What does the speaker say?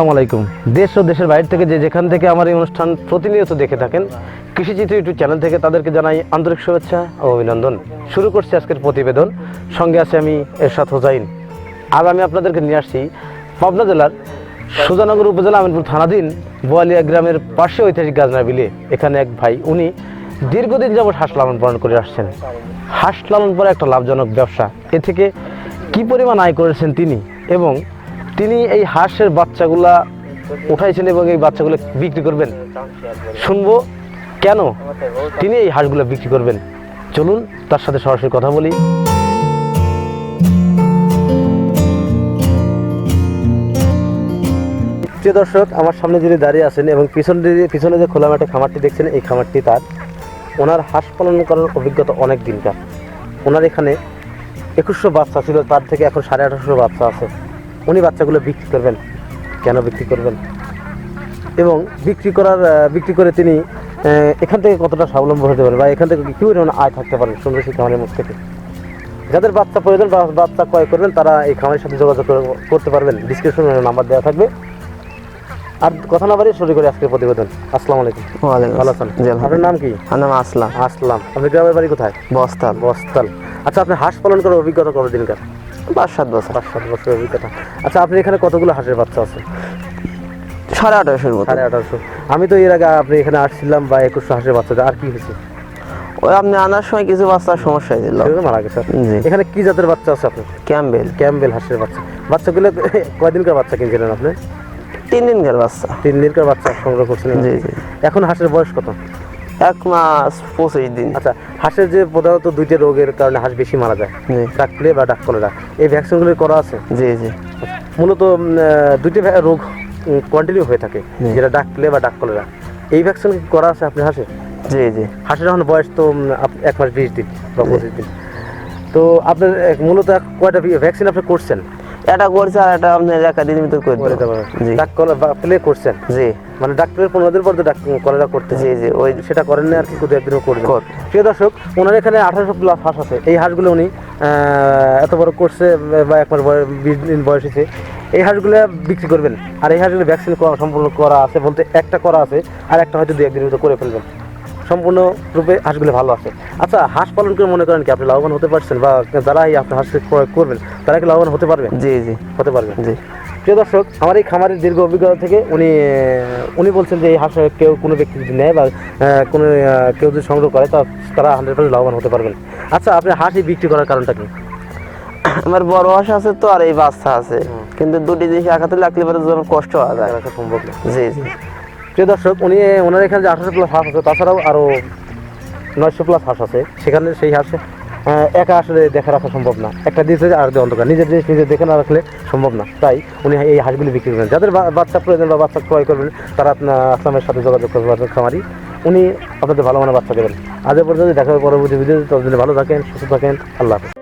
আসসালামু আলাইকুম। দেশ ও দেশের বাইরে থেকে যে যেখান থেকে আমার এই অনুষ্ঠান প্রতিনিয়ত দেখে থাকেন, কৃষিচিত্র ইউটিউব চ্যানেল থেকে তাদেরকে জানাই আন্তরিক শুভেচ্ছা ও অভিনন্দন। শুরু করছি আজকের প্রতিবেদন। সঙ্গে আছে আমি এরশাদ হোসাইন। আজ আমি আপনাদেরকে নিয়ে আসছি পাবনা জেলার সুজানগর উপজেলা আমিনপুর থানাধীন বোয়ালিয়া গ্রামের পাশে ঐতিহাসিক গাজনা বিলে। এখানে এক ভাই, উনি দীর্ঘদিন যাবত হাঁস লালন পালন করে আসছেন। হাঁস লালন পরে একটা লাভজনক ব্যবসা। এ থেকে কি পরিমাণ আয় করেছেন তিনি এবং তিনি এই হাঁসের বাচ্চাগুলা উঠাইছেন এবং এই বাচ্চাগুলো বিক্রি করবেন। শুনব কেন তিনি এই হাঁসগুলো বিক্রি করবেন। চলুন তার সাথে সরাসরি কথা বলি। প্রিয় দর্শক, আমার সামনে যিনি দাঁড়িয়ে আছেন এবং পিছনে পিছনে যে খোলা মাঠে খামারটি দেখছেন, এই খামারটি তার। ওনার হাঁস পালন করার অভিজ্ঞতা অনেক দিনকার। ওনার এখানে একুশশো বাচ্চা ছিল, তার থেকে এখন সাড়ে আঠারোশো বাচ্চা আছে। উনি বাচ্চাগুলো বিক্রি করবেন কেন বিক্রি করবেন? এবং বিক্রি করার বিক্রি করে তিনি এখান থেকে কতটা স্বাবলম্বী হতে পারেন বা এখান থেকে কি পরিমাণ আয় থাকতে পারেন সুন্দর সেই খামারের মুখ থেকে। যাদের বাচ্চা প্রয়োজন বা বাচ্চা ক্রয় করবেন তারা এই খামারের সাথে যোগাযোগ করতে পারবেন। ডিসক্রিপশনে নাম্বার দেওয়া থাকবে। আর কথা না বাড়িয়ে শুরু করি আজকের প্রতিবেদন। আসসালামু আলাইকুম। ভালো আছেন। আপনার নাম কি? আমার নাম আসলাম। আসলাম। আপনি গ্রামের বাড়ি কোথায়? বস্তাল। বস্তাল। আচ্ছা আপনি হাঁস পালন করার অভিজ্ঞতা কতদিনকার? পাঁচ সাত বছর। পাঁচ সাত বছরের অভিজ্ঞতা। আচ্ছা আপনি এখানে কতগুলো হাঁসের বাচ্চা আছে? সাড়ে আঠারোশোর মতো। সাড়ে আঠারোশো। আমি তো এর আগে আপনি এখানে আসছিলাম বা একুশশো হাঁসের বাচ্চা আর কি হয়েছে? ওই আপনি আনার সময় কিছু বাচ্চার সমস্যা সেগুলো মারা গেছে? এখানে কি জাতের বাচ্চা আছে আপনার? ক্যাম্বেল। ক্যাম্বেল হাঁসের বাচ্চা। বাচ্চাগুলো কয়দিনকার বাচ্চা কিনছিলেন আপনি? তিন দিনকার বাচ্চা। তিন দিনকার বাচ্চা সংগ্রহ করছিলেন? জি জি। এখন হাঁসের বয়স কত? এক মাস পঁচিশ দিন। আচ্ছা হাঁসের যে প্রধানত দুইটা রোগের কারণে হাঁস বেশি মারা যায়। ডাক প্লে বা ডাক কলেরা এই ভ্যাকসিনগুলি করা আছে? জি জি। মূলত দুইটি রোগ কন্টিনিউ হয়ে থাকে যেটা ডাক প্লে বা ডাক কলেরা এই ভ্যাকসিন কি করা আছে আপনার হাঁসে? জি জি। হাঁসের এখন বয়স তো এক মাস বিশ দিন বা পঁচিশ দিন। তো আপনার মূলত কয়টা ভ্যাকসিন আপনি করছেন? এটা করছে আর এটা আপনি একাডেমি ভিতর করে দেবো। দেবো। জি। ডাক কলেরা বা প্লে করছেন? জি। মানে ডাক্তারের পনেরো দিন পর তো কলেরা করতে জি জি ওই সেটা করেন না আর কি শুধু একদিনও করবে কর। প্রিয় দর্শক ওনার এখানে আঠারোশো প্লাস হাঁস আছে। এই হাঁসগুলো উনি এত বড় করছে বা এক মাস বয়স বিশ দিন বয়স হয়েছে। এই হাঁসগুলো বিক্রি করবেন। আর এই হাঁসগুলো ভ্যাকসিন সম্পূর্ণ করা আছে বলতে একটা করা আছে আর একটা হয়তো দু একদিনের ভিতরে করে ফেলবেন। সম্পূর্ণ রূপে হাঁসগুলো ভালো আছে। আচ্ছা হাঁস পালন করে মনে করেন কি আপনি লাভবান হতে পারছেন বা যারা এই আপনার হাঁস ক্রয় করবেন তারা কি লাভবান হতে পারবেন জি জি। হতে পারবেন জি। প্রিয় দর্শক আমার এই খামারের দীর্ঘ অভিজ্ঞতা থেকে উনি উনি বলছেন যে এই হাঁস কেউ কোনো ব্যক্তি যদি নেয় বা কোনো কেউ যদি সংগ্রহ করে তা তারা হান্ড্রেড পার্সেন্ট লাভবান হতে পারবেন। আচ্ছা আপনি হাঁসই বিক্রি করার কারণটা কি? আমার বড় হাঁস আছে তো আর এই বাচ্চা আছে। কিন্তু দুটি জিনিস একাতে লাগলে পরে যেন কষ্ট হওয়া যায়। রাখা সম্ভব না। জি জি। প্রিয় দর্শক উনি ওনার এখানে যে আঠারো প্লাস হাঁস আছে তাছাড়াও আরও নয়শো প্লাস হাঁস আছে। সেখানে সেই হাঁসে একা আসলে দেখা রাখা সম্ভব না। একটা দিয়েছে আর অন্ধকার। নিজের জিনিস নিজে দেখে না রাখলে সম্ভব না। তাই উনি এই হাঁসগুলি বিক্রি করবেন। যাদের বাচ্চা প্রয়োজন বা বাচ্চা ক্রয় করবেন, তারা আপনার আসলামের সাথে যোগাযোগ করবেন খামারি। উনি আপনাদের ভালো মানের বাচ্চা দেবেন। আজ পর্যন্ত দেখা পরবর্তী ভিডিও ততদিন ভালো থাকেন, সুস্থ থাকেন। আল্লাহ হাফেজ।